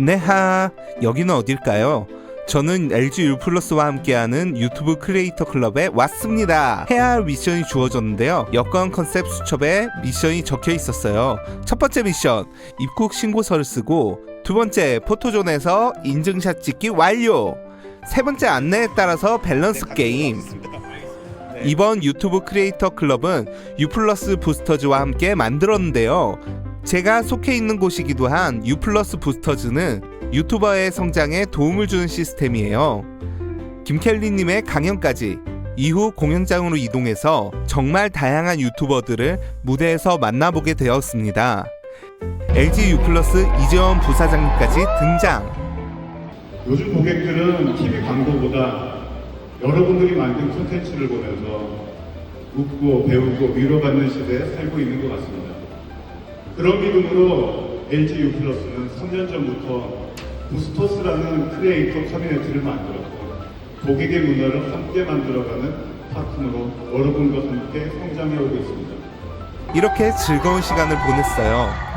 네하, 여기는 어딜까요? 저는 LG U 플러스와 함께하는 유튜브 크리에이터 클럽에 왔습니다. 해야 할 미션이 주어졌는데요. 여권 컨셉 수첩에 미션이 적혀 있었어요. 첫 번째 미션, 입국 신고서를 쓰고, 두 번째, 포토존에서 인증샷 찍기 완료. 세 번째 안내에 따라서 밸런스 게임. 이번 유튜브 크리에이터 클럽은 유플러스 부스터즈와 함께 만들었는데요. 제가 속해 있는 곳이기도 한 유플러스 부스터즈는 유튜버의 성장에 도움을 주는 시스템이에요. 김켈리님의 강연까지 이후 공연장으로 이동해서 정말 다양한 유튜버들을 무대에서 만나보게 되었습니다. LG 유플러스 이재원 부사장님까지 등장. 요즘 고객들은 TV 광고보다 여러분들이 만든 콘텐츠를 보면서 웃고 배우고 위로받는 시대에 살고 있는 것 같습니다. 그런 믿음으로 LG U 플러스는 3년 전부터 부스토스라는 크리에이터 커뮤니티를 만들었고 고객의 문화를 함께 만들어가는 파트너로 여러분과 함께 성장해 오고 있습니다. 이렇게 즐거운 시간을 보냈어요.